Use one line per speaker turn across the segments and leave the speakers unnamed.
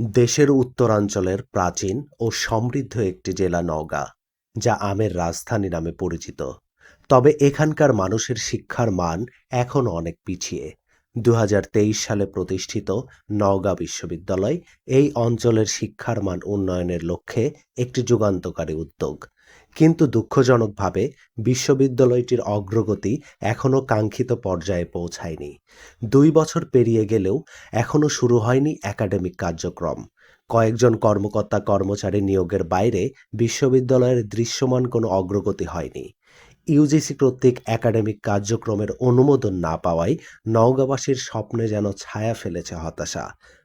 দেশের উত্তরাঞ্চলের প্রাচীন ও সমৃদ্ধ একটি জেলা নওগাঁ, যা আমের রাজধানী নামে পরিচিত। তবে এখানকার মানুষের শিক্ষার মান এখনও অনেক পিছিয়ে। দু হাজার তেইশ সালে প্রতিষ্ঠিত নওগাঁ বিশ্ববিদ্যালয় এই অঞ্চলের শিক্ষার মান উন্নয়নের লক্ষ্যে একটি যুগান্তকারী উদ্যোগ। কিন্তু দুঃখজনকভাবে বিশ্ববিদ্যালয়টির অগ্রগতি এখনও কাঙ্ক্ষিত পর্যায়ে পৌঁছায়নি। দুই বছর পেরিয়ে গেলেও এখনও শুরু হয়নি একাডেমিক কার্যক্রম। কয়েকজন কর্মকর্তা কর্মচারী নিয়োগের বাইরে বিশ্ববিদ্যালয়ের দৃশ্যমান কোনো অগ্রগতি হয়নি। ইউজিসি কর্তৃক একাডেমিক কার্যক্রমের অনুমোদন না পাওয়ায় নওগাঁবাসীর স্বপ্নে যেন ছায়া ফেলেছে হতাশা।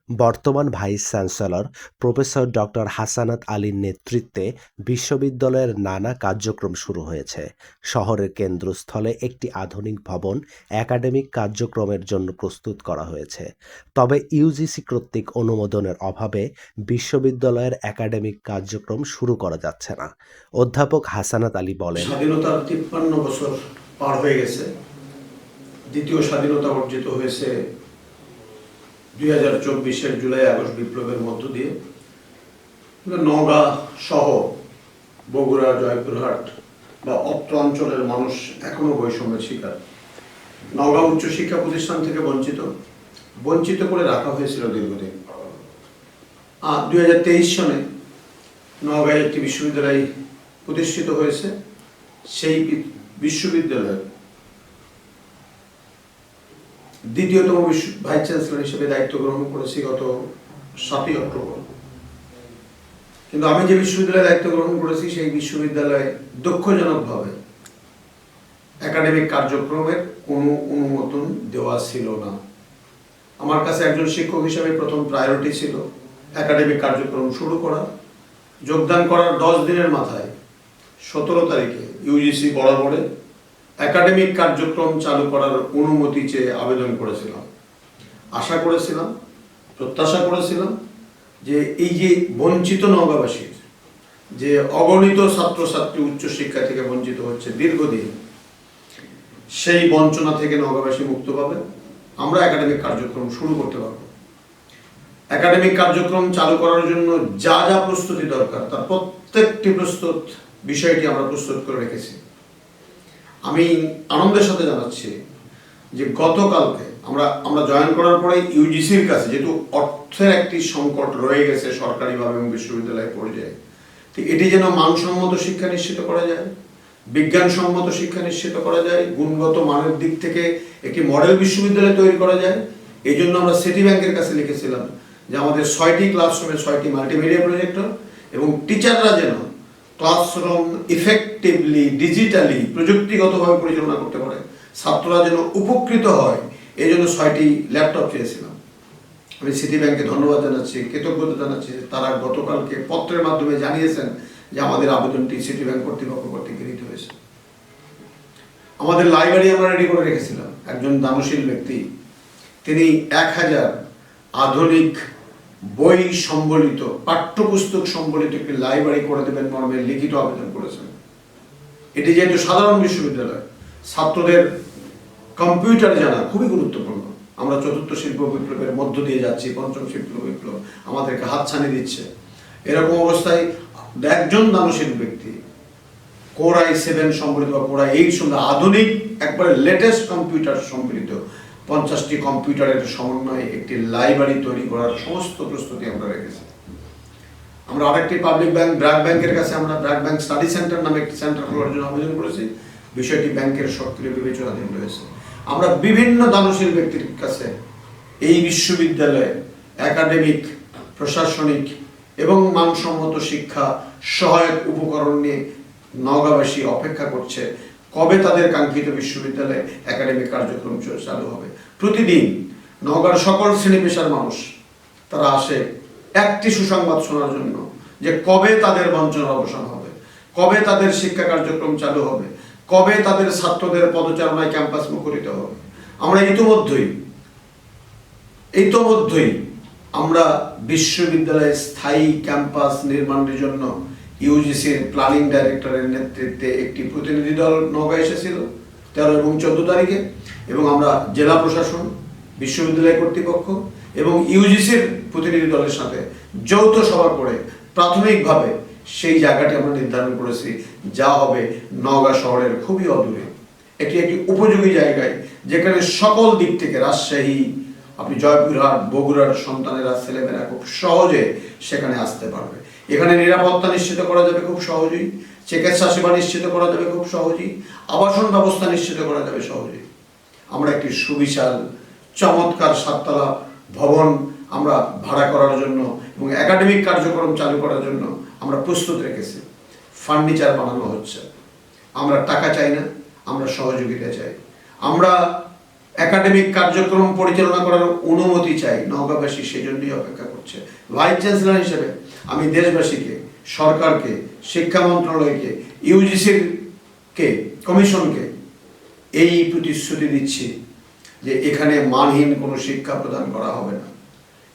বর্তমান vice chancellor professor doctor Hasanat আলীর নেতৃত্বে বিশ্ববিদ্যালয়ের নানা কার্যক্রম শুরু হয়েছে। শহরের কেন্দ্রস্থলে একটি আধুনিক ভবন একাডেমিক কার্যক্রমের জন্য প্রস্তুত করা হয়েছে। তবে ইউজিসি কর্তৃক অনুমোদনের অভাবে বিশ্ববিদ্যালয়ের একাডেমিক কার্যক্রম শুরু করা যাচ্ছে না। অধ্যাপক হাসানাত আলী বলেন,
স্বাধীনতার তিপ্পান্ন বছর পার হয়ে গেছে। দ্বিতীয় স্বাধীনতা অর্জিত হয়েছে দুই হাজার চব্বিশের জুলাই, আগস্ট বিপ্লবের মধ্য দিয়ে কিন্তু নওগাঁ সহ বগুড়া, জয়পুরহাট বা অত্র অঞ্চলের মানুষ এখনও বৈষম্যের শিকার। নওগাঁ উচ্চশিক্ষা প্রতিষ্ঠান থেকে বঞ্চিত। বঞ্চিত করে রাখা হয়েছিল দীর্ঘদিন। আর দুই হাজার তেইশ সনে নওগাঁয় একটি বিশ্ববিদ্যালয় প্রতিষ্ঠিত হয়েছে। সেই বি- বিশ্ববিদ্যালয়ের দ্বিতীয়তম ভাইস চ্যান্সেলর হিসেবে দায়িত্ব গ্রহণ করেছি গত সাতই অক্টোবর। কিন্তু আমি যে বিশ্ববিদ্যালয়ে দায়িত্ব গ্রহণ করেছি, সেই বিশ্ববিদ্যালয়ে দুঃখজনকভাবে একাডেমিক কার্যক্রমের কোনো অনুমোদন দেওয়া ছিল না। আমার কাছে একজন শিক্ষক হিসেবে প্রথম প্রায়োরিটি ছিল একাডেমিক কার্যক্রম শুরু করা। যোগদান করার দশ দিনের মাথায় সতেরো তারিখে ইউজিসি বরাবরে একাডেমিক কার্যক্রম চালু করার অনুমতি চেয়ে আবেদন করেছিলাম। আশা করেছিলাম, প্রত্যাশা করেছিলাম যে এই যে বঞ্চিত নওগাঁবাসীর, যে অগণিত ছাত্রছাত্রী উচ্চশিক্ষা থেকে বঞ্চিত হচ্ছে দীর্ঘদিন, সেই বঞ্চনা থেকে নওগাঁবাসী মুক্ত পাবে। আমরা একাডেমিক কার্যক্রম শুরু করতে পারব। একাডেমিক কার্যক্রম চালু করার জন্য যা যা প্রস্তুতি দরকার, তার প্রত্যেকটি প্রস্তুত বিষয়টি আমরা প্রস্তুত করে রেখেছি। আমি আনন্দের সাথে জানাচ্ছি যে গতকালকে আমরা আমরা জয়েন করার পরে ইউজিসির কাছে যেহেতু অর্থের একটি সংকট রয়ে গেছে সরকারিভাবে এবং বিশ্ববিদ্যালয় পর্যায়ে, তো এটি যেন মানসম্মত শিক্ষা নিশ্চিত করা যায়, বিজ্ঞানসম্মত শিক্ষা নিশ্চিত করা যায়, গুণগত মানের দিক থেকে একটি মডেল বিশ্ববিদ্যালয় তৈরি করা যায়। এই জন্য আমরা সিটি ব্যাংকের কাছে লিখেছিলাম যে আমাদের ছয়টি ক্লাসরুমে ছয়টি মাল্টিমিডিয়া প্রজেক্টর এবং টিচাররা যেন ক্লাসরুম ইফেক্টিভলি ডিজিটালি প্রযুক্তিগতভাবে পরিচালনা করতে পারে। ছাত্ররা যেন উপকৃত হয়, এই জন্য ছয়টি ল্যাপটপ চেয়েছিলাম। আমি সিটি ব্যাংকে ধন্যবাদ জানাচ্ছি, কৃতজ্ঞতা জানাচ্ছি তারা গতকালকে পত্রের মাধ্যমে জানিয়েছেন যে আমাদের আবেদনটি সিটি ব্যাংক কর্তৃপক্ষ কর্তৃক গৃহীত হয়েছে। আমাদের লাইব্রেরি আমরা রেডি করে রেখেছিলাম। একজন দানশীল ব্যক্তি, তিনি এক হাজার আধুনিক বই সম্বলিত, পাঠ্যপুস্তক সম্বলিত একটি লাইব্রেরি করে দেবেন মর্মে লিখিত আবেদন করেছেন। এটি যেহেতু সাধারণ বিশ্ববিদ্যালয়, ছাত্রদের কম্পিউটার জানা খুবই গুরুত্বপূর্ণ। আমরা চতুর্থ শিল্প বিপ্লবের মধ্য দিয়ে যাচ্ছি, পঞ্চম শিল্প বিপ্লব আমাদেরকে হাতছানি দিচ্ছে। এরকম অবস্থায় একজন দানশীল ব্যক্তি কোরাই সেভেন সম্বলিত বা কোরাই এইট সম্বলিত, আধুনিক, একবারে লেটেস্ট কম্পিউটার সম্বলিত পঞ্চাশটি কম্পিউটারের সমন্বয়ে একটি লাইব্রেরি তৈরি করার সমস্ত প্রস্তুতি আমরা রেখেছি। আমরা আরেকটি পাবলিক ব্যাংক ব্র্যাক ব্যাংকের কাছে আমরা ব্র্যাক ব্যাংক স্টাডি সেন্টার নামে একটি সেন্টার খোলার জন্য আবেদন করেছি। বিষয়টি ব্যাংকের সক্রিয় বিবেচনাধীন রয়েছে। আমরা বিভিন্ন দানশীল ব্যক্তির কাছে এই বিশ্ববিদ্যালয়ে একাডেমিক প্রশাসনিক এবং মানসম্মত শিক্ষা সহায়ক উপকরণ নিয়ে নওগাঁবাসী অপেক্ষা করছে কবে তাদের কাঙ্ক্ষিত বিশ্ববিদ্যালয়ে একাডেমিক কার্যক্রম চালু হবে। প্রতিদিন নওগাঁর সকল শ্রেণি পেশার মানুষ, তারা আসে একটি সুসংবাদ শোনার জন্য যে কবে তাদের বঞ্চনার অবসান হবে, কবে তাদের শিক্ষা কার্যক্রম চালু হবে, কবে তাদের ছাত্রদের পদচারণায় ক্যাম্পাস মুখরিত হবে। আমরা ইতিমধ্যেই, ইতোমধ্যেই আমরা বিশ্ববিদ্যালয়ে স্থায়ী ক্যাম্পাস নির্মাণের জন্য ইউজিসির প্ল্যানিং ডাইরেক্টরের নেতৃত্বে একটি প্রতিনিধি দল নৌকা এসেছিল। তেরো এবং চোদ্দ তারিখে, এবং আমরা জেলা প্রশাসন, বিশ্ববিদ্যালয় কর্তৃপক্ষ এবং ইউজিসির প্রতিনিধি দলের সাথে যৌথ সভা করে প্রাথমিকভাবে সেই জায়গাটি আমরা নির্ধারণ করেছি, যা হবে নওগাঁ শহরের খুবই অদূরে। এটি একটি উপযোগী জায়গায়, যেখানে সকল দিক থেকে রাজশাহী, আপনি জয়পুরহাট, বগুড়ার সন্তানেরা, ছেলেমেয়েরা খুব সহজে সেখানে আসতে পারবে। এখানে নিরাপত্তা নিশ্চিত করা যাবে খুব সহজেই, চিকিৎসা সেবা নিশ্চিত করা যাবে খুব সহজেই, আবাসন ব্যবস্থা নিশ্চিত করা যাবে সহজেই। আমরা একটি সুবিশাল, চমৎকার সাততলা ভবন আমরা ভাড়া করার জন্য এবং একাডেমিক কার্যক্রম চালু করার জন্য আমরা প্রস্তুত রেখেছি। ফার্নিচার বানানো হচ্ছে। আমরা টাকা চাই না, আমরা সহযোগিতা চাই। আমরা একাডেমিক কার্যক্রম পরিচালনা করার অনুমতি চাই নওগাঁবাসী সেই জন্যই অপেক্ষা করছে। ভাইস চ্যান্সেলর হিসেবে আমি দেশবাসীকে, সরকারকে, শিক্ষা মন্ত্রণালয়কে, ইউজিসির কে, কমিশনকে এই প্রতিশ্রুতি দিচ্ছি যে এখানে মানহীন কোনো শিক্ষা প্রদান করা হবে না।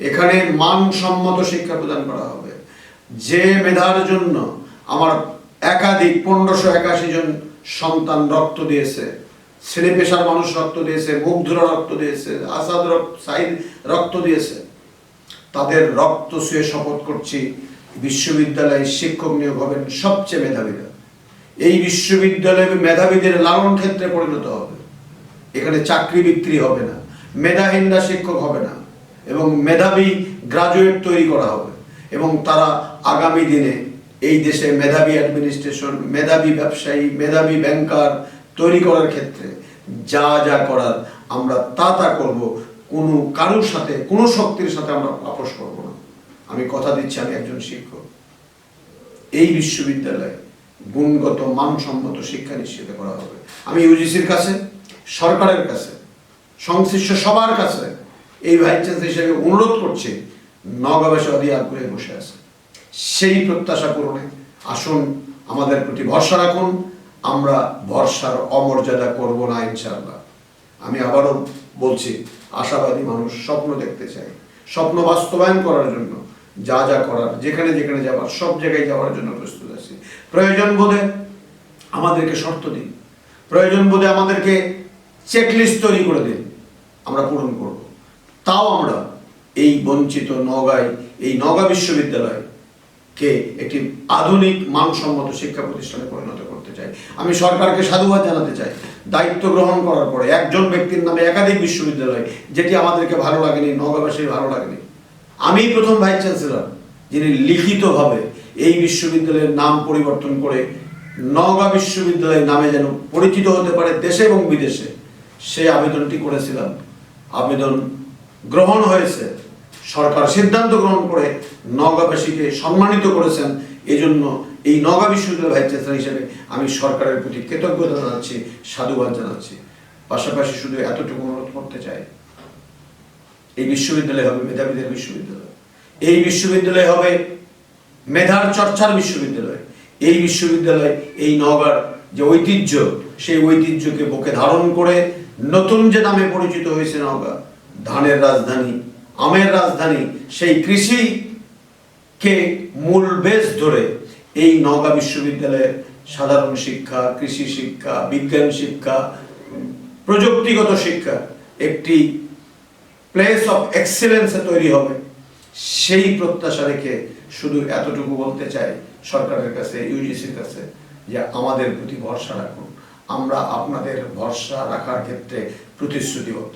এখানে মানসম্মত শিক্ষা প্রদান করা হবে। যে মেধার জন্য আমার একাধিক পনেরোশো একাশি জন সন্তান রক্ত দিয়েছে ছেলে পেশার মানুষ রক্ত দিয়েছে মুগ্ধরা রক্ত দিয়েছে, আসাদ রক্ত সাইদ রক্ত দিয়েছে তাদের রক্ত শুয়ে শপথ করছি বিশ্ববিদ্যালয়ে শিক্ষক নিয়োগ হবেন সবচেয়ে মেধাবীরা। এই বিশ্ববিদ্যালয়ে মেধাবীদের লালন ক্ষেত্রে পরিণত হবে। এখানে চাকরি বিক্রি হবে না, মেধাহীনরা শিক্ষক হবে না, এবং মেধাবী গ্রাজুয়েট তৈরি করা হবে, এবং তারা আগামী দিনে এই দেশে মেধাবী অ্যাডমিনিস্ট্রেশন, মেধাবী ব্যবসায়ী, মেধাবী ব্যাংকার তৈরি করার ক্ষেত্রে যা যা করার আমরা তা তা করব। কোনো কারোর সাথে, কোনো শক্তির সাথে আমরা আপোষ করব না। আমি কথা দিচ্ছি, আমি একজন শিক্ষক। এই বিশ্ববিদ্যালয়ে গুণগত, মানসম্মত শিক্ষা নিশ্চিত করা হবে। আমি ইউজিসির কাছে, সরকারের কাছে, সংশ্লিষ্ট সবার কাছে এই ভাইস চ্যান্সেলর হিসেবে অনুরোধ করছি নগাবাসী অধি আগ্রহে বসে আছে। সেই প্রত্যাশা পূরণে আসুন, আমাদের প্রতি ভরসা রাখুন, আমরা ভরসার অমর্যাদা করব না, ইনশাআল্লাহ। আমি আবারও বলছি, আশাবাদী মানুষ স্বপ্ন দেখতে চায়। স্বপ্ন বাস্তবায়ন করার জন্য, যা যা করার, যেখানে যেখানে যাওয়ার সব জায়গায় যাওয়ার জন্য প্রস্তুত আছি। প্রয়োজন বোধে আমাদেরকে শর্ত দিন। প্রয়োজন বোধে আমাদেরকে চেকলিস্ট তৈরি করে দিন। আমরা পূরণ করব। তাও আমরা এই বঞ্চিত নগাঁয় এই নগা বিশ্ববিদ্যালয় কে একটি আধুনিক মানসম্মত শিক্ষা প্রতিষ্ঠানে পরিণত করতে চাই। আমি সরকারকে সাধুবাদ জানাতে চাই। দায়িত্ব গ্রহণ করার পরে একজন ব্যক্তির নামে একাধিক বিশ্ববিদ্যালয়, যেটি আমাদেরকে ভালো লাগেনি নগাবাসীর ভালো লাগেনি। আমি প্রথম ভাইস চ্যান্সেলর, যিনি লিখিতভাবে এই বিশ্ববিদ্যালয়ের নাম পরিবর্তন করে নওগাঁ বিশ্ববিদ্যালয়ের নামে যেন পরিচিত হতে পারে দেশে এবং বিদেশে, সেই আবেদনটি করেছিলাম। আবেদন গ্রহণ হয়েছে, সরকার সিদ্ধান্ত গ্রহণ করে নওগাঁবাসীকে সম্মানিত করেছেন। এজন্য এই নওগাঁ বিশ্ববিদ্যালয় ভাইস চ্যান্সেলর হিসেবে আমি সরকারের প্রতি কৃতজ্ঞতা জানাচ্ছি, সাধুবাদ জানাচ্ছি। পাশাপাশি শুধু এতটুকু অনুরোধ করতে চাই, এই বিশ্ববিদ্যালয় হবে মেধাবীদের বিশ্ববিদ্যালয়। এই বিশ্ববিদ্যালয় হবে মেধার চর্চার বিশ্ববিদ্যালয়। এই বিশ্ববিদ্যালয়, এই নওগাঁর যে ঐতিহ্য, সেই ঐতিহ্যকে বুকে ধারণ করে নতুন যে নামে পরিচিত হয়েছে নওগাঁ ধানের রাজধানী, আমের রাজধানী, সেই কৃষি কে মূল বেশ ধরে এই নওগাঁ বিশ্ববিদ্যালয়ের সাধারণ শিক্ষা, কৃষি শিক্ষা, বিজ্ঞান শিক্ষা, প্রযুক্তিগত শিক্ষা একটি প্লেস অফ এক্সেলেন্সে তৈরি হবে। সেই প্রত্যাশা রেখে শুধু এতটুকু বলতে চাই সরকারের কাছে ইউজিসির কাছে, যে আমাদের প্রতি ভরসা রাখুন। আমরা আপনাদের ভরসা রাখার ক্ষেত্রে প্রতিশ্রুতিবদ্ধ।